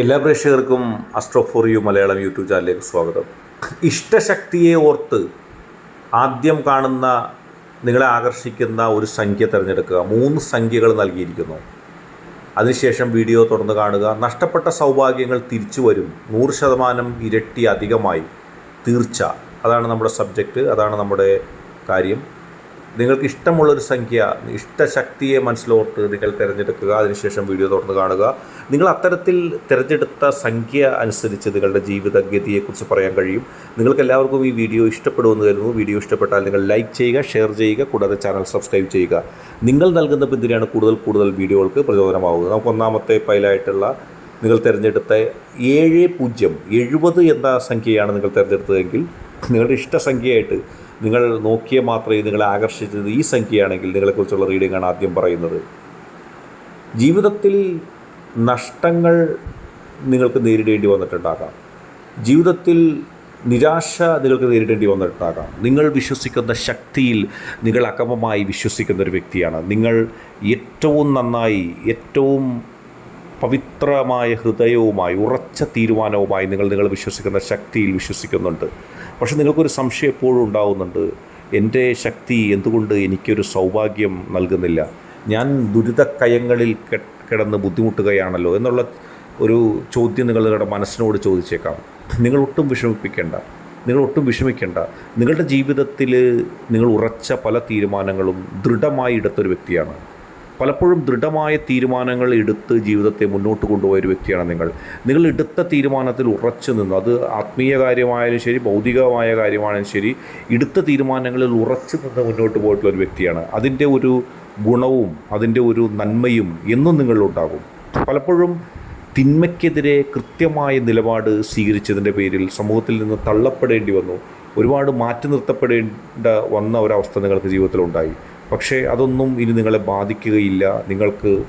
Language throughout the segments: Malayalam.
എല്ലാ പ്രേക്ഷകർക്കും astro for you Malayalam YouTube ചാനലിലേക്ക് സ്വാഗതം. ഇഷ്ടശക്തിയെ ഓർത്ത് ആദ്യം കാണുന്ന നിങ്ങളെ ആകർഷിക്കുന്ന ഒരു സംഖ്യ തിരഞ്ഞെടുക്കുക. മൂന്ന് സംഖ്യകൾ നൽകിയിരിക്കുന്നു. അതിനുശേഷം വീഡിയോ തുറന്ന് കാണുക. നഷ്ടപ്പെട്ട സൗഭാഗ്യങ്ങൾ തിരിച്ചു വരും. നൂറ് ശതമാനം ഇരട്ടി അധികമായി തീർച്ച. അതാണ് നമ്മുടെ സബ്ജക്റ്റ് അതാണ് നമ്മുടെ കാര്യം. നിങ്ങൾക്ക് ഇഷ്ടമുള്ളൊരു സംഖ്യ ഇഷ്ടശക്തിയെ മനസ്സിലോർത്ത് നിങ്ങൾ തിരഞ്ഞെടുക്കുക. അതിനുശേഷം വീഡിയോ തുറന്ന് കാണുക. നിങ്ങൾ അത്തരത്തിൽ തിരഞ്ഞെടുത്ത സംഖ്യ അനുസരിച്ച് നിങ്ങളുടെ ജീവിതഗതിയെക്കുറിച്ച് പറയാൻ കഴിയും. നിങ്ങൾക്ക് എല്ലാവർക്കും ഈ വീഡിയോ ഇഷ്ടപ്പെടുമെന്ന് കരുതുന്നു. വീഡിയോ ഇഷ്ടപ്പെട്ടാൽ നിങ്ങൾ ലൈക്ക് ചെയ്യുക ഷെയർ ചെയ്യുക കൂടാതെ ചാനൽ സബ്സ്ക്രൈബ് ചെയ്യുക. നിങ്ങൾ നൽകുന്ന പിന്തുണയാണ് കൂടുതൽ കൂടുതൽ വീഡിയോകൾക്ക് പ്രചോദനമാവുക. നമുക്ക് ഒന്നാമത്തെ പൈലായിട്ടുള്ള നിങ്ങൾ തിരഞ്ഞെടുത്ത ഏഴ് പൂജ്യം എഴുപത് എന്ന സംഖ്യയാണ് നിങ്ങൾ തിരഞ്ഞെടുത്തതെങ്കിൽ നിങ്ങളുടെ ഇഷ്ടസംഖ്യയായിട്ട് നിങ്ങൾ നോക്കിയ മാത്രമേ നിങ്ങളെ ആകർഷിച്ചത് ഈ സംഖ്യയാണെങ്കിൽ നിങ്ങളെക്കുറിച്ചുള്ള റീഡിങ്ങാണ് ആദ്യം പറയുന്നത്. ജീവിതത്തിൽ നഷ്ടങ്ങൾ നിങ്ങൾക്ക് നേരിടേണ്ടി വന്നിട്ടുണ്ടാകാം. ജീവിതത്തിൽ നിരാശ നിങ്ങൾക്ക് നേരിടേണ്ടി വന്നിട്ടുണ്ടാകാം. നിങ്ങൾ വിശ്വസിക്കുന്ന ശക്തിയിൽ നിങ്ങൾ അകമമായി വിശ്വസിക്കുന്ന ഒരു വ്യക്തിയാണ്. നിങ്ങൾ ഏറ്റവും നന്നായി ഏറ്റവും പവിത്രമായ ഹൃദയവുമായി ഉറച്ച തീരുമാനവുമായി നിങ്ങൾ നിങ്ങൾ വിശ്വസിക്കുന്ന ശക്തിയിൽ വിശ്വസിക്കുന്നുണ്ട്. പക്ഷെ നിങ്ങൾക്കൊരു സംശയം എപ്പോഴും ഉണ്ടാവുന്നുണ്ട്. എന്റെ ശക്തി എന്തുകൊണ്ട് എനിക്കൊരു സൗഭാഗ്യം നൽകുന്നില്ല? ഞാൻ ദുരിതക്കയങ്ങളിൽ കിടന്ന് ബുദ്ധിമുട്ടുകയാണല്ലോ എന്നുള്ള ഒരു ചോദ്യം നിങ്ങൾ നിങ്ങളുടെ മനസ്സിനോട് ചോദിച്ചേക്കാം. നിങ്ങൾ ഒട്ടും വിഷമിപ്പിക്കേണ്ട. നിങ്ങൾ ഒട്ടും വിഷമിക്കേണ്ട. നിങ്ങളുടെ ജീവിതത്തിൽ നിങ്ങൾ ഉറച്ച പല തീരുമാനങ്ങളും ദൃഢമായി എടുത്തൊരു വ്യക്തിയാണ്. പലപ്പോഴും ദൃഢമായ തീരുമാനങ്ങൾ എടുത്ത് ജീവിതത്തെ മുന്നോട്ട് കൊണ്ടുപോയ ഒരു വ്യക്തിയാണ് നിങ്ങൾ. നിങ്ങൾ എടുത്ത തീരുമാനത്തിൽ ഉറച്ചു നിന്ന് അത് ആത്മീയ കാര്യമായാലും ശരി ഭൗതികമായ കാര്യമായാലും ശരി എടുത്ത തീരുമാനങ്ങളിൽ ഉറച്ചു നിന്ന് മുന്നോട്ട് പോയിട്ടുള്ള ഒരു വ്യക്തിയാണ്. അതിന്റെ ഒരു ഗുണവും അതിന്റെ ഒരു നന്മയും എന്നും നിങ്ങളിലുണ്ടാകും. പലപ്പോഴും തിന്മയ്ക്കെതിരെ കൃത്യമായ നിലപാട് സ്വീകരിച്ചതിന്റെ പേരിൽ സമൂഹത്തിൽ നിന്ന് തള്ളപ്പെടേണ്ടി വന്നു. ഒരുപാട് മാറ്റി നിർത്തപ്പെടേണ്ട വന്ന ഒരവസ്ഥ നിങ്ങൾക്ക് ജീവിതത്തിലുണ്ടായി. പക്ഷേ അതൊന്നും ഇനി നിങ്ങളെ ബാധിക്കുകയില്ല. നിങ്ങൾക്ക്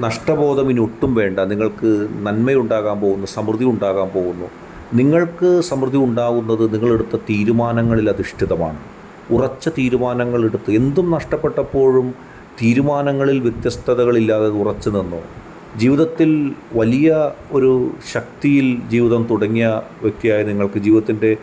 നഷ്ടബോധം ഇനി ഒട്ടും വേണ്ട. നിങ്ങൾക്ക് നന്മയുണ്ടാകാൻ പോകുന്നു സമൃദ്ധി ഉണ്ടാകാൻ പോകുന്നു. നിങ്ങൾക്ക് സമൃദ്ധി ഉണ്ടാകുന്നത് നിങ്ങളെടുത്ത തീരുമാനങ്ങളിൽ അധിഷ്ഠിതമാണ്. ഉറച്ച തീരുമാനങ്ങൾ എടുത്ത് എന്തും നഷ്ടപ്പെട്ടപ്പോഴും തീരുമാനങ്ങളിൽ വ്യത്യസ്തതകളില്ലാതെ ഉറച്ചു നിന്നു. ജീവിതത്തിൽ വലിയ ഒരു ശക്തിയിൽ ജീവിതം തുടങ്ങിയ വ്യക്തിയായ നിങ്ങൾക്ക് ജീവിതത്തിന്റെ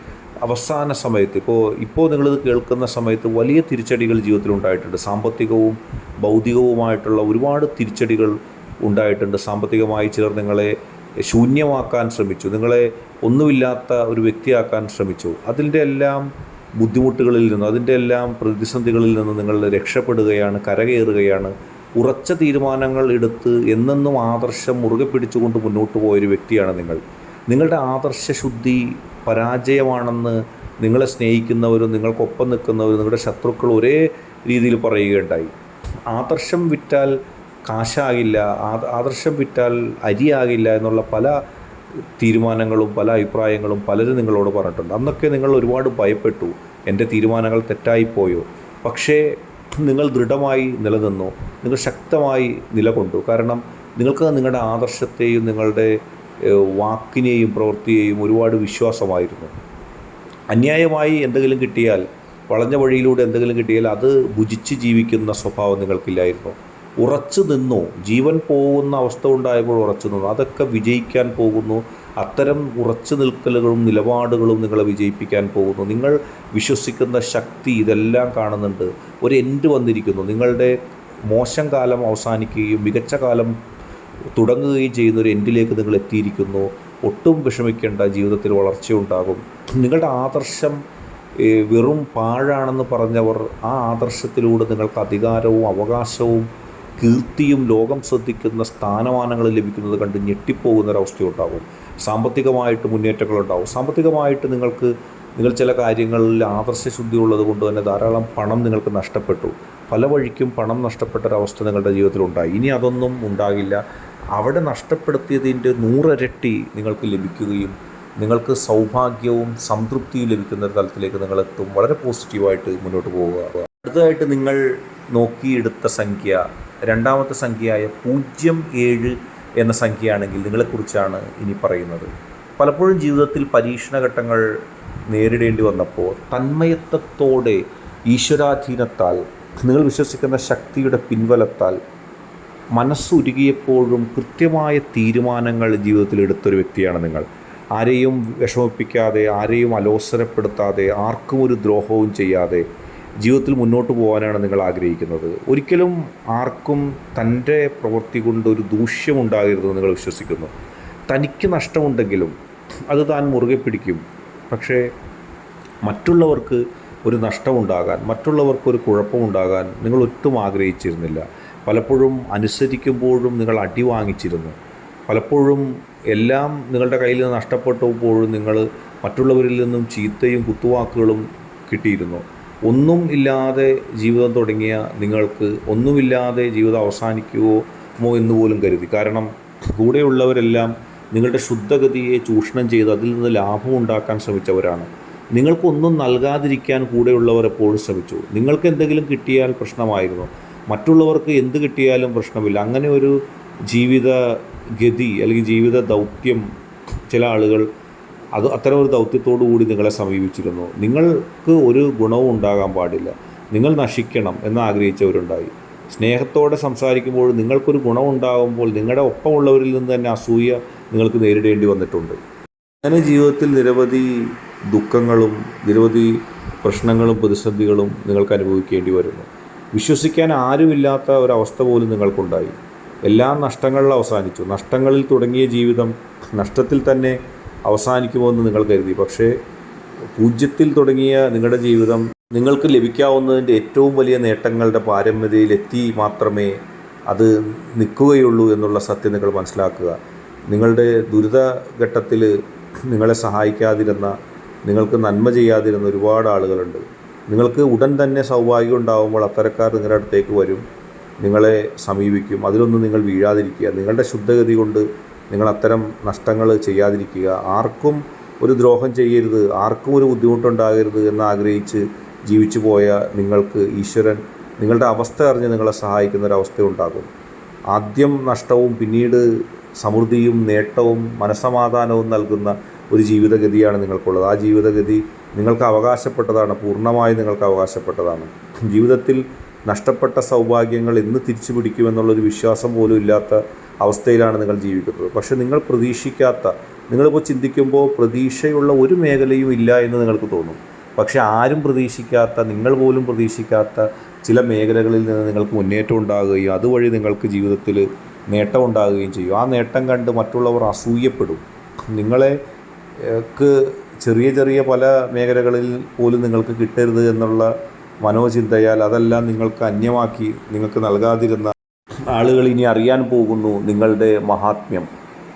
അവസാന സമയത്ത് ഇപ്പോൾ ഇപ്പോൾ നിങ്ങളിത് കേൾക്കുന്ന സമയത്ത് വലിയ തിരിച്ചടികൾ ജീവിതത്തിൽ ഉണ്ടായിട്ടുണ്ട് സാമ്പത്തികവും ഭൗതികവുമായിട്ടുള്ള ഒരുപാട് തിരിച്ചടികൾ ഉണ്ടായിട്ടുണ്ട്. സാമ്പത്തികമായി ചിലർ നിങ്ങളെ ശൂന്യമാക്കാൻ ശ്രമിച്ചു. നിങ്ങളെ ഒന്നുമില്ലാത്ത ഒരു വ്യക്തിയാക്കാൻ ശ്രമിച്ചു. അതിന്റെ എല്ലാം ബുദ്ധിമുട്ടുകളിൽ നിന്ന് അതിന്റെ എല്ലാം പ്രതിസന്ധികളിൽ നിന്ന് നിങ്ങൾ രക്ഷപ്പെടുകയാണ് കരകയറുകയാണ്. ഉറച്ച തീരുമാനങ്ങൾ എടുത്ത് എന്നെന്നും ആദർശം മുറുകെ പിടിച്ചുകൊണ്ട് മുന്നോട്ട് പോയൊരു വ്യക്തിയാണ് നിങ്ങൾ. നിങ്ങളുടെ ആദർശശുദ്ധി പരാജയമാണെന്ന് നിങ്ങളെ സ്നേഹിക്കുന്നവരും നിങ്ങൾക്കൊപ്പം നിൽക്കുന്നവരും നിങ്ങളുടെ ശത്രുക്കൾ ഒരേ രീതിയിൽ പറയുകയുണ്ടായി. ആദർശം വിറ്റാൽ കാശാകില്ല ആദർശം വിറ്റാൽ അരിയാകില്ല എന്നുള്ള പല തീരുമാനങ്ങളും പല അഭിപ്രായങ്ങളും പലരും നിങ്ങളോട് പറഞ്ഞിട്ടുണ്ട്. അന്നൊക്കെ നിങ്ങൾ ഒരുപാട് ഭയപ്പെട്ടു. എന്റെ തീരുമാനങ്ങൾ തെറ്റായിപ്പോയോ? പക്ഷേ നിങ്ങൾ ദൃഢമായി നിലനിന്നു. നിങ്ങൾ ശക്തമായി നിലകൊണ്ടു. കാരണം നിങ്ങൾക്ക് നിങ്ങളുടെ ആദർശത്തെയും നിങ്ങളുടെ വാക്കിനെയും പ്രവൃത്തിയെയും ഒരുപാട് വിശ്വാസമായിരുന്നു. അന്യായമായി എന്തെങ്കിലും കിട്ടിയാൽ വളഞ്ഞ വഴിയിലൂടെ എന്തെങ്കിലും കിട്ടിയാൽ അത് ഭുജിച്ച് ജീവിക്കുന്ന സ്വഭാവം നിങ്ങൾക്കില്ലായിരുന്നു. ഉറച്ചു നിന്നു. ജീവൻ പോകുന്ന അവസ്ഥ ഉണ്ടായപ്പോൾ ഉറച്ചു നിന്നു. അതൊക്കെ വിജയിക്കാൻ പോകുന്നു. അത്തരം ഉറച്ചു നിൽക്കലുകളും നിലപാടുകളും നിങ്ങളെ വിജയിപ്പിക്കാൻ പോകുന്നു. നിങ്ങൾ വിശ്വസിക്കുന്ന ശക്തി ഇതെല്ലാം കാണുന്നുണ്ട്. ഒരു എൻഡ് വന്നിരിക്കുന്നു. നിങ്ങളുടെ മോശം കാലം അവസാനിക്കുകയും മികച്ച കാലം തുടങ്ങുകയും ചെയ്യുന്ന ഒരു എൻഡിലേക്ക് നിങ്ങൾ എത്തിയിരിക്കുന്നു. ഒട്ടും വിഷമിക്കേണ്ട ജീവിതത്തിൽ വളർച്ചയുണ്ടാകും നിങ്ങളുടെ ആദർശം വെറും പാഴാണെന്ന് പറഞ്ഞവർ ആ ആദർശത്തിലൂടെ നിങ്ങൾക്ക് അധികാരവും അവകാശവും കീർത്തിയും ലോകം ശ്രദ്ധിക്കുന്ന സ്ഥാനമാനങ്ങൾ ലഭിക്കുന്നത് കണ്ട് ഞെട്ടിപ്പോകുന്ന ഒരവസ്ഥയുണ്ടാകും സാമ്പത്തികമായിട്ട് മുന്നേറ്റങ്ങളുണ്ടാവും സാമ്പത്തികമായിട്ട് നിങ്ങൾക്ക് നിങ്ങൾ ചില കാര്യങ്ങളിൽ ആദർശശുദ്ധി ഉള്ളത് കൊണ്ട് തന്നെ ധാരാളം പണം നിങ്ങൾക്ക് നഷ്ടപ്പെട്ടു. പല വഴിക്കും പണം നഷ്ടപ്പെട്ട ഒരവസ്ഥ നിങ്ങളുടെ ജീവിതത്തിലുണ്ടായി. ഇനി അതൊന്നും ഉണ്ടാകില്ല. അവിടെ നഷ്ടപ്പെടുത്തിയതിന്റെ നൂറരട്ടി നിങ്ങൾക്ക് ലഭിക്കുകയും നിങ്ങൾക്ക് സൗഭാഗ്യവും സംതൃപ്തിയും ലഭിക്കുന്ന ഒരു തലത്തിലേക്ക് നിങ്ങൾ എത്തും. വളരെ പോസിറ്റീവായിട്ട് മുന്നോട്ട് പോവുക. അടുത്തതായിട്ട് നിങ്ങൾ നോക്കിയെടുത്ത സംഖ്യ രണ്ടാമത്തെ സംഖ്യയായ പൂജ്യം ഏഴ് എന്ന സംഖ്യയാണെങ്കിൽ നിങ്ങളെക്കുറിച്ചാണ് ഇനി പറയുന്നത്. പലപ്പോഴും ജീവിതത്തിൽ പരീക്ഷണഘട്ടങ്ങൾ നേരിടേണ്ടി വന്നപ്പോൾ തന്മയത്വത്തോടെ ഈശ്വരാധീനത്താൽ നിങ്ങൾ വിശ്വസിക്കുന്ന ശക്തിയുടെ പിൻബലത്താൽ മനസ്സുരുകിയപ്പോഴും കൃത്യമായ തീരുമാനങ്ങൾ ജീവിതത്തിൽ എടുത്തൊരു വ്യക്തിയാണ് നിങ്ങൾ. ആരെയും വിഷമിപ്പിക്കാതെ ആരെയും അലോസരപ്പെടുത്താതെ ആർക്കും ഒരു ദ്രോഹവും ചെയ്യാതെ ജീവിതത്തിൽ മുന്നോട്ട് പോകാനാണ് നിങ്ങൾ ആഗ്രഹിക്കുന്നത്. ഒരിക്കലും ആർക്കും തന്റെ പ്രവൃത്തി കൊണ്ട് ഒരു ദൂഷ്യമുണ്ടാകരുതെന്ന് നിങ്ങൾ വിശ്വസിക്കുന്നു. തനിക്ക് നഷ്ടമുണ്ടെങ്കിലും അത് താൻ മുറുകെ പിടിക്കും. പക്ഷേ മറ്റുള്ളവർക്ക് ഒരു നഷ്ടമുണ്ടാകാൻ മറ്റുള്ളവർക്കൊരു കുഴപ്പമുണ്ടാകാൻ നിങ്ങൾ ഒട്ടും ആഗ്രഹിച്ചിരുന്നില്ല. പലപ്പോഴും അനുസരിക്കുമ്പോഴും നിങ്ങൾ അടി വാങ്ങിച്ചിരുന്നു. പലപ്പോഴും എല്ലാം നിങ്ങളുടെ കയ്യിൽ നിന്ന് നഷ്ടപ്പെട്ടപ്പോഴും നിങ്ങൾ മറ്റുള്ളവരിൽ നിന്നും ചീത്തയും കുത്തുവാക്കുകളും കിട്ടിയിരുന്നു. ഒന്നും ഇല്ലാതെ ജീവിതം തുടങ്ങിയ നിങ്ങൾക്ക് ഒന്നുമില്ലാതെ ജീവിതം അവസാനിക്കുമോ എന്ന് പോലും കരുതി. കാരണം കൂടെയുള്ളവരെല്ലാം നിങ്ങളുടെ ശുദ്ധഗതിയെ ചൂഷണം ചെയ്ത് അതിൽ നിന്ന് ലാഭം ഉണ്ടാക്കാൻ ശ്രമിച്ചവരാണ്. നിങ്ങൾക്കൊന്നും നൽകാതിരിക്കാൻ കൂടെയുള്ളവർ എപ്പോഴും ശ്രമിച്ചു. നിങ്ങൾക്ക് എന്തെങ്കിലും കിട്ടിയാൽ പ്രശ്നമായിരുന്നു. മറ്റുള്ളവർക്ക് എന്ത് കിട്ടിയാലും പ്രശ്നമില്ല. അങ്ങനെ ഒരു ജീവിത ഗതി അല്ലെങ്കിൽ ജീവിത ദൗത്യം ചില ആളുകൾ അത് അത്തരം ഒരു ദൗത്യത്തോടു കൂടി നിങ്ങളെ സമീപിച്ചിരുന്നു. നിങ്ങൾക്ക് ഒരു ഗുണവും ഉണ്ടാകാൻ പാടില്ല. നിങ്ങൾ നശിക്കണം എന്ന് ആഗ്രഹിച്ചവരുണ്ടായി. സ്നേഹത്തോടെ സംസാരിക്കുമ്പോൾ നിങ്ങൾക്കൊരു ഗുണമുണ്ടാകുമ്പോൾ നിങ്ങളുടെ ഒപ്പമുള്ളവരിൽ നിന്ന് തന്നെ അസൂയ നിങ്ങൾക്ക് നേരിടേണ്ടി വന്നിട്ടുണ്ട്. അങ്ങനെ ജീവിതത്തിൽ നിരവധി ദുഃഖങ്ങളും നിരവധി പ്രശ്നങ്ങളും പ്രതിസന്ധികളും നിങ്ങൾക്ക് അനുഭവിക്കേണ്ടി വരുന്നു. വിശ്വസിക്കാൻ ആരുമില്ലാത്ത ഒരവസ്ഥ പോലും നിങ്ങൾക്കുണ്ടായി. എല്ലാ നഷ്ടങ്ങളിൽ അവസാനിച്ചു. നഷ്ടങ്ങളിൽ തുടങ്ങിയ ജീവിതം നഷ്ടത്തിൽ തന്നെ അവസാനിക്കുമോ എന്ന് നിങ്ങൾ കരുതി. പക്ഷേ പൂജ്യത്തിൽ തുടങ്ങിയ നിങ്ങളുടെ ജീവിതം നിങ്ങൾക്ക് ലഭിക്കാവുന്നതിന്റെ ഏറ്റവും വലിയ നേട്ടങ്ങളുടെ പാരമ്യതയിലെത്തി മാത്രമേ അത് നിൽക്കുകയുള്ളൂ എന്നുള്ള സത്യം നിങ്ങൾ മനസ്സിലാക്കുക. നിങ്ങളുടെ ദുരിതഘട്ടത്തിൽ നിങ്ങളെ സഹായിക്കാതിരുന്ന നിങ്ങൾക്ക് നന്മ ചെയ്യാതിരുന്ന ഒരുപാട് ആളുകളുണ്ട്. നിങ്ങൾക്ക് ഉടൻ തന്നെ സൗഭാഗ്യം ഉണ്ടാകുമ്പോൾ അത്തരക്കാർ നിങ്ങളുടെ അടുത്തേക്ക് വരും. നിങ്ങളെ സമീപിക്കും. അതിലൊന്നും നിങ്ങൾ വീഴാതിരിക്കുക. നിങ്ങളുടെ ശുദ്ധഗതി കൊണ്ട് നിങ്ങൾ അത്തരം നഷ്ടങ്ങൾ ചെയ്യാതിരിക്കുക. ആർക്കും ഒരു ദ്രോഹം ചെയ്യരുത്. ആർക്കും ഒരു ബുദ്ധിമുട്ടുണ്ടാകരുത് എന്ന് ആഗ്രഹിച്ച് ജീവിച്ചു പോയ നിങ്ങൾക്ക് ഈശ്വരൻ നിങ്ങളുടെ അവസ്ഥ അറിഞ്ഞ് നിങ്ങളെ സഹായിക്കുന്ന ഒരു അവസ്ഥ ഉണ്ടാകും. ആദ്യം നഷ്ടവും പിന്നീട് സമൃദ്ധിയും നേട്ടവും മനസമാധാനവും നൽകുന്ന ഒരു ജീവിതഗതിയാണ് നിങ്ങൾക്കുള്ളത്. ആ ജീവിതഗതി നിങ്ങൾക്ക് അവകാശപ്പെട്ടതാണ് പൂർണമായി നിങ്ങൾക്ക് അവകാശപ്പെട്ടതാണ്. ജീവിതത്തിൽ നഷ്ടപ്പെട്ട സൗഭാഗ്യങ്ങൾ എന്ന് തിരിച്ചു പിടിക്കുമെന്നുള്ളൊരു വിശ്വാസം പോലും ഇല്ലാത്ത അവസ്ഥയിലാണ് നിങ്ങൾ ജീവിക്കുന്നത്. പക്ഷേ നിങ്ങൾ പ്രതീക്ഷിക്കാത്ത നിങ്ങളിപ്പോൾ ചിന്തിക്കുമ്പോൾ പ്രതീക്ഷയുള്ള ഒരു മേഖലയും ഇല്ല എന്ന് നിങ്ങൾക്ക് തോന്നും. പക്ഷെ ആരും പ്രതീക്ഷിക്കാത്ത നിങ്ങൾ പോലും പ്രതീക്ഷിക്കാത്ത ചില മേഖലകളിൽ നിന്ന് നിങ്ങൾക്ക് മുന്നേറ്റം ഉണ്ടാകുകയും അതുവഴി നിങ്ങൾക്ക് ജീവിതത്തിൽ നേട്ടം ഉണ്ടാകുകയും ചെയ്യും. ആ നേട്ടം കണ്ട് മറ്റുള്ളവർ അസൂയപ്പെടും. നിങ്ങളെ ക്ക് ചെറിയ ചെറിയ പല മേഖലകളിൽ പോലും നിങ്ങൾക്ക് കിട്ടരുത് എന്നുള്ള മനോചിന്തയാൽ അതെല്ലാം നിങ്ങൾക്ക് അന്യമാക്കി നിങ്ങൾക്ക് നൽകാതിരുന്ന ആളുകൾ ഇനി അറിയാൻ പോകുന്നു നിങ്ങളുടെ മഹാത്മ്യം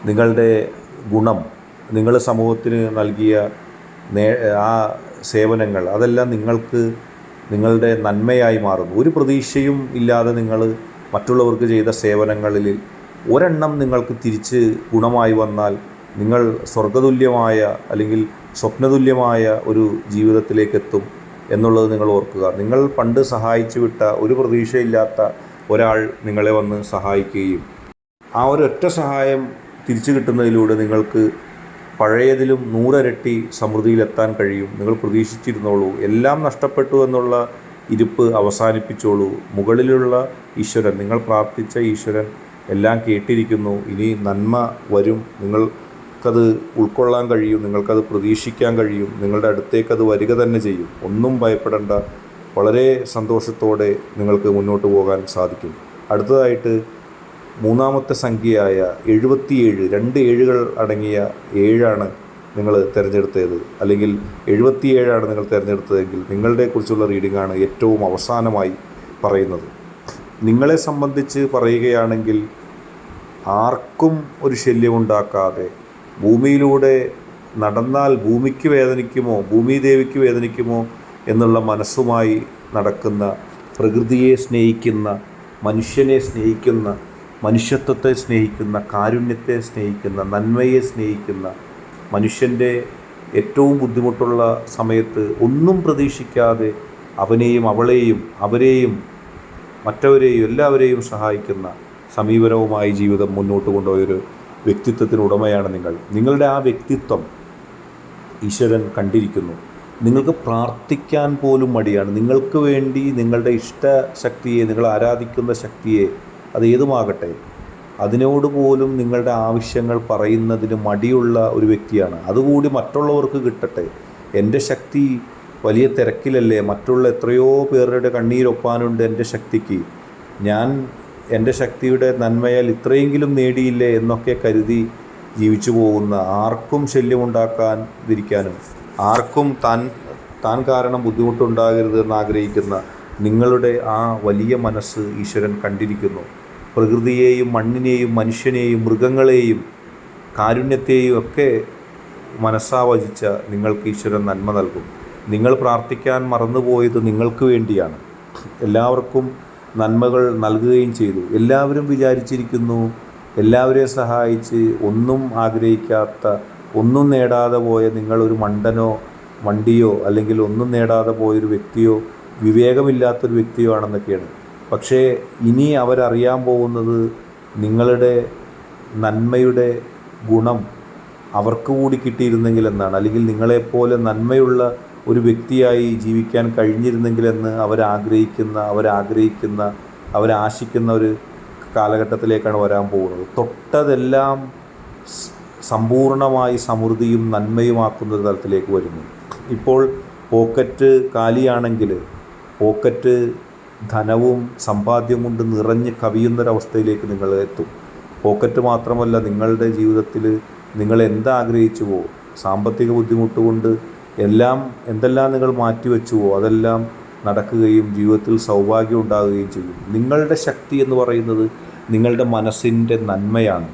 നിങ്ങളുടെ ഗുണം നിങ്ങൾ സമൂഹത്തിന് നൽകിയ നേ ആ സേവനങ്ങൾ അതെല്ലാം നിങ്ങൾക്ക് നിങ്ങളുടെ നന്മയായി മാറുന്നു. ഒരു പ്രതീക്ഷയും ഇല്ലാതെ നിങ്ങൾ മറ്റുള്ളവർക്ക് ചെയ്ത സേവനങ്ങളിൽ ഒരെണ്ണം നിങ്ങൾക്ക് തിരിച്ച് ഗുണമായി വന്നാൽ നിങ്ങൾ സ്വർഗതുല്യമായ അല്ലെങ്കിൽ സ്വപ്നതുല്യമായ ഒരു ജീവിതത്തിലേക്കെത്തും എന്നുള്ളത് നിങ്ങൾ ഓർക്കുക. നിങ്ങൾ പണ്ട് സഹായിച്ചു വിട്ട ഒരു പ്രതീക്ഷയില്ലാത്ത ഒരാൾ നിങ്ങളെ വന്ന് സഹായിക്കുകയും ആ ഒരൊറ്റ സഹായം തിരിച്ചു കിട്ടുന്നതിലൂടെ നിങ്ങൾക്ക് പഴയതിലും നൂറരട്ടി സമൃദ്ധിയിലെത്താൻ കഴിയും. നിങ്ങൾ പ്രതീക്ഷിച്ചിരുന്നോളൂ. എല്ലാം നഷ്ടപ്പെട്ടു എന്നുള്ള ഇരിപ്പ് അവസാനിപ്പിച്ചോളൂ. മുകളിലുള്ള ഈശ്വരൻ നിങ്ങൾ പ്രാർത്ഥിച്ച ഈശ്വരൻ എല്ലാം കേട്ടിരിക്കുന്നു. ഇനി നന്മ വരും. നിങ്ങൾക്കത് ഉൾക്കൊള്ളാൻ കഴിയും നിങ്ങൾക്കത് പ്രതീക്ഷിക്കാൻ കഴിയും നിങ്ങളുടെ അടുത്തേക്ക് അത് വരിക തന്നെ ചെയ്യും. ഒന്നും ഭയപ്പെടേണ്ട. വളരെ സന്തോഷത്തോടെ നിങ്ങൾക്ക് മുന്നോട്ട് പോകാൻ സാധിക്കും. അടുത്തതായിട്ട് മൂന്നാമത്തെ സംഖ്യയായ എഴുപത്തിയേഴ് രണ്ട് ഏഴുകൾ അടങ്ങിയ ഏഴാണ് നിങ്ങൾ തിരഞ്ഞെടുത്തത്. അല്ലെങ്കിൽ എഴുപത്തിയേഴാണ് നിങ്ങൾ തിരഞ്ഞെടുത്തതെങ്കിൽ നിങ്ങളുടെ കുറിച്ചുള്ള ആണ് ഏറ്റവും അവസാനമായി പറയുന്നത്. നിങ്ങളെ സംബന്ധിച്ച് പറയുകയാണെങ്കിൽ ആർക്കും ഒരു ശല്യമുണ്ടാക്കാതെ ഭൂമിയിലൂടെ നടന്നാൽ ഭൂമിക്ക് വേദനിക്കുമോ ഭൂമിദേവിക്ക് വേദനിക്കുമോ എന്നുള്ള മനസ്സുമായി നടക്കുന്ന പ്രകൃതിയെ സ്നേഹിക്കുന്ന മനുഷ്യനെ സ്നേഹിക്കുന്ന മനുഷ്യത്വത്തെ സ്നേഹിക്കുന്ന കാരുണ്യത്തെ സ്നേഹിക്കുന്ന നന്മയെ സ്നേഹിക്കുന്ന മനുഷ്യന്റെ ഏറ്റവും ബുദ്ധിമുട്ടുള്ള സമയത്ത് ഒന്നും പ്രതീക്ഷിക്കാതെ അവനെയും അവളെയും അവരെയും മറ്റവരെയും എല്ലാവരെയും സഹായിക്കുന്ന സമീപനവുമായി ജീവിതം മുന്നോട്ട് കൊണ്ടുപോയൊരു വ്യക്തിത്വത്തിന് ഉടമയാണ് നിങ്ങൾ. നിങ്ങളുടെ ആ വ്യക്തിത്വം ഈശ്വരൻ കണ്ടിരിക്കുന്നു. നിങ്ങൾക്ക് പ്രാർത്ഥിക്കാൻ പോലും മടിയാണ്. നിങ്ങൾക്ക് വേണ്ടി നിങ്ങളുടെ ഇഷ്ടശക്തിയെ നിങ്ങൾ ആരാധിക്കുന്ന ശക്തിയെ അത് ഏതുമാകട്ടെ അതിനോട് പോലും നിങ്ങളുടെ ആവശ്യങ്ങൾ പറയുന്നതിന് മടിയുള്ള ഒരു വ്യക്തിയാണ്. അതുകൂടി മറ്റുള്ളവർക്ക് കിട്ടട്ടെ. എന്റെ ശക്തി വലിയ തിരക്കിലല്ലേ? മറ്റുള്ള എത്രയോ പേരുടെ കണ്ണീരൊപ്പാനുണ്ട് എന്റെ ശക്തിക്ക്. ഞാൻ എന്റെ ശക്തിയുടെ നന്മയാൽ ഇത്രയെങ്കിലും നേടിയില്ലേ എന്നൊക്കെ കരുതി ജീവിച്ചു പോകുന്ന ആർക്കും ശല്യമുണ്ടാക്കാതിരിക്കാനും ആർക്കും താൻ താൻ കാരണം ബുദ്ധിമുട്ടുണ്ടാകരുത് ആഗ്രഹിക്കുന്ന നിങ്ങളുടെ ആ വലിയ മനസ്സ് ഈശ്വരൻ കണ്ടിരിക്കുന്നു. പ്രകൃതിയെയും മണ്ണിനെയും മനുഷ്യനെയും മൃഗങ്ങളെയും കാരുണ്യത്തെയും ഒക്കെ മനസ്സാവചിച്ച നിങ്ങൾക്ക് ഈശ്വരൻ നന്മ നൽകും. നിങ്ങൾ പ്രാർത്ഥിക്കാൻ മറന്നുപോയത് നിങ്ങൾക്ക് വേണ്ടിയാണ്. എല്ലാവർക്കും നന്മകൾ നൽകുകയും ചെയ്തു. എല്ലാവരും വിചാരിച്ചിരിക്കുന്നു എല്ലാവരെ സഹായിച്ച് ഒന്നും ആഗ്രഹിക്കാത്ത ഒന്നും നേടാതെ പോയ നിങ്ങളൊരു മണ്ടനോ വണ്ടിയോ അല്ലെങ്കിൽ ഒന്നും നേടാതെ പോയൊരു വ്യക്തിയോ വിവേകമില്ലാത്തൊരു വ്യക്തിയോ ആണെന്നൊക്കെയാണ്. പക്ഷേ ഇനി അവരറിയാൻ പോകുന്നത് നിങ്ങളുടെ നന്മയുടെ ഗുണം അവർക്ക് കൂടി കിട്ടിയിരുന്നെങ്കിൽ എന്നാണ്. അല്ലെങ്കിൽ നിങ്ങളെപ്പോലെ നന്മയുള്ള ഒരു വ്യക്തിയായി ജീവിക്കാൻ കഴിഞ്ഞിരുന്നെങ്കിലെന്ന് അവരാഗ്രഹിക്കുന്ന അവരാഗ്രഹിക്കുന്ന അവരാശിക്കുന്ന ഒരു കാലഘട്ടത്തിലേക്കാണ് വരാൻ പോകുന്നത്. തൊട്ടതെല്ലാം സമ്പൂർണമായി സമൃദ്ധിയും നന്മയുമാക്കുന്ന ഒരു തലത്തിലേക്ക് വരുന്നു. ഇപ്പോൾ പോക്കറ്റ് കാലിയാണെങ്കിൽ പോക്കറ്റ് ധനവും സമ്പാദ്യം കൊണ്ട് നിറഞ്ഞ് കവിയുന്നൊരവസ്ഥയിലേക്ക് നിങ്ങൾ എത്തും. പോക്കറ്റ് മാത്രമല്ല നിങ്ങളുടെ ജീവിതത്തിൽ നിങ്ങൾ എന്താഗ്രഹിച്ചുവോ സാമ്പത്തിക ബുദ്ധിമുട്ട് കൊണ്ട് എല്ലാം എന്തെല്ലാം നിങ്ങൾ മാറ്റിവെച്ചുവോ അതെല്ലാം നടക്കുകയും ജീവിതത്തിൽ സൗഭാഗ്യം ഉണ്ടാകുകയും ചെയ്യും. നിങ്ങളുടെ ശക്തി എന്ന് പറയുന്നത് നിങ്ങളുടെ മനസ്സിന്റെ നന്മയാണ്.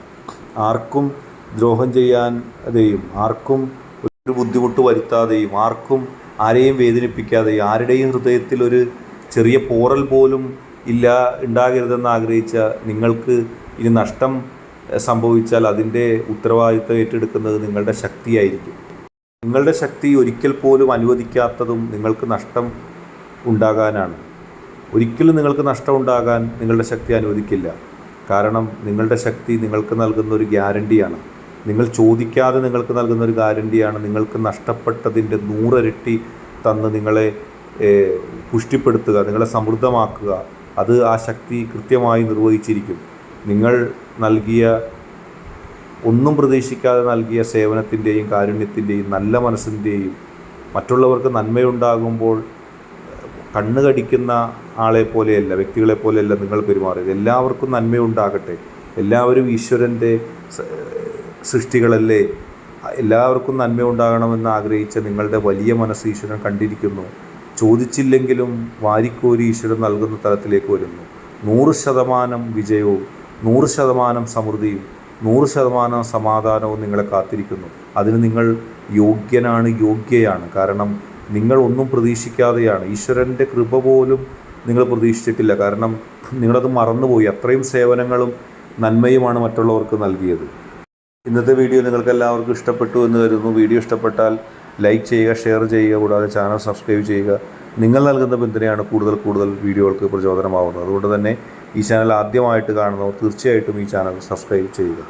ആർക്കും ദ്രോഹം ചെയ്യാതെയും ആർക്കും ഒരു ബുദ്ധിമുട്ട് വരുത്താതെയും ആർക്കും ആരെയും വേദനിപ്പിക്കാതെയും ആരുടെയും ഹൃദയത്തിൽ ഒരു ചെറിയ പോറൽ പോലും ഇല്ല ഉണ്ടാകരുതെന്ന് ആഗ്രഹിച്ച നിങ്ങൾക്ക് ഇനി നഷ്ടം സംഭവിച്ചാൽ അതിന്റെ ഉത്തരവാദിത്തം ഏറ്റെടുക്കുന്നത് നിങ്ങളുടെ ശക്തിയായിരിക്കും. നിങ്ങളുടെ ശക്തി ഒരിക്കൽ പോലും അനുവദിക്കാത്തതും നിങ്ങൾക്ക് നഷ്ടം ഉണ്ടാകാനാണ്. ഒരിക്കലും നിങ്ങൾക്ക് നഷ്ടം ഉണ്ടാകാൻ നിങ്ങളുടെ ശക്തി അനുവദിക്കില്ല. കാരണം നിങ്ങളുടെ ശക്തി നിങ്ങൾക്ക് നൽകുന്ന ഒരു ഗ്യാരണ്ടിയാണ് നിങ്ങൾ ചോദിക്കാതെ നിങ്ങൾക്ക് നൽകുന്ന ഒരു ഗ്യാരണ്ടിയാണ് നിങ്ങൾക്ക് നഷ്ടപ്പെട്ടതിന്റെ നൂറരട്ടി തന്ന് നിങ്ങളെ പുഷ്ടിപ്പെടുത്തുക നിങ്ങളെ സമൃദ്ധമാക്കുക. അത് ആ ശക്തി കൃത്യമായി നിർവഹിച്ചിരിക്കും. നിങ്ങൾ നൽകിയ ഒന്നും പ്രതീക്ഷിക്കാതെ നൽകിയ സേവനത്തിന്റെയും കാരുണ്യത്തിന്റെയും നല്ല മനസ്സിന്റെയും മറ്റുള്ളവർക്ക് നന്മയുണ്ടാകുമ്പോൾ കണ്ണ് കടിക്കുന്ന ആളെ പോലെയല്ല വ്യക്തികളെ പോലെയല്ല നിങ്ങൾ പെരുമാറിയത്. എല്ലാവർക്കും നന്മയുണ്ടാകട്ടെ. എല്ലാവരും ഈശ്വരന്റെ സൃഷ്ടികളല്ലേ? എല്ലാവർക്കും നന്മയുണ്ടാകണമെന്ന് ആഗ്രഹിച്ച നിങ്ങളുടെ വലിയ മനസ്സ് ഈശ്വരൻ കണ്ടിരിക്കുന്നു. ചോദിച്ചില്ലെങ്കിലും വാരിക്കോരി ഈശ്വരൻ നൽകുന്ന തലത്തിലേക്ക് വരുന്നു. നൂറ് ശതമാനം വിജയവും നൂറ് ശതമാനം സമൃദ്ധിയും നൂറ് ശതമാനം സമാധാനവും നിങ്ങളെ കാത്തിരിക്കുന്നു. അതിന് നിങ്ങൾ യോഗ്യനാണ് യോഗ്യയാണ്. കാരണം നിങ്ങൾ ഒന്നും പ്രതീക്ഷിക്കാതെയാണ്. ഈശ്വരന്റെ കൃപ പോലും നിങ്ങൾ പ്രതീക്ഷിച്ചിട്ടില്ല. കാരണം നിങ്ങളത് മറന്നുപോയി. അത്രയും സേവനങ്ങളും നന്മയുമാണ് മറ്റുള്ളവർക്ക് നൽകിയത്. ഇന്നത്തെ വീഡിയോ നിങ്ങൾക്ക് എല്ലാവർക്കും ഇഷ്ടപ്പെട്ടു എന്ന് കരുതുന്നു. വീഡിയോ ഇഷ്ടപ്പെട്ടാൽ ലൈക്ക് ചെയ്യുക ഷെയർ ചെയ്യുക. കൂടാതെ ചാനൽ സബ്സ്ക്രൈബ് ചെയ്യുക. നിങ്ങൾ നൽകുന്ന പിന്തുണയാണ് കൂടുതൽ കൂടുതൽ വീഡിയോകൾക്ക് പ്രചോദനമാവുന്നത്. അതുകൊണ്ട് തന്നെ ഈ ചാനൽ ആദ്യമായിട്ട് കാണുന്നവർ തീർച്ചയായിട്ടും ഈ ചാനൽ സബ്സ്ക്രൈബ് ചെയ്യുക.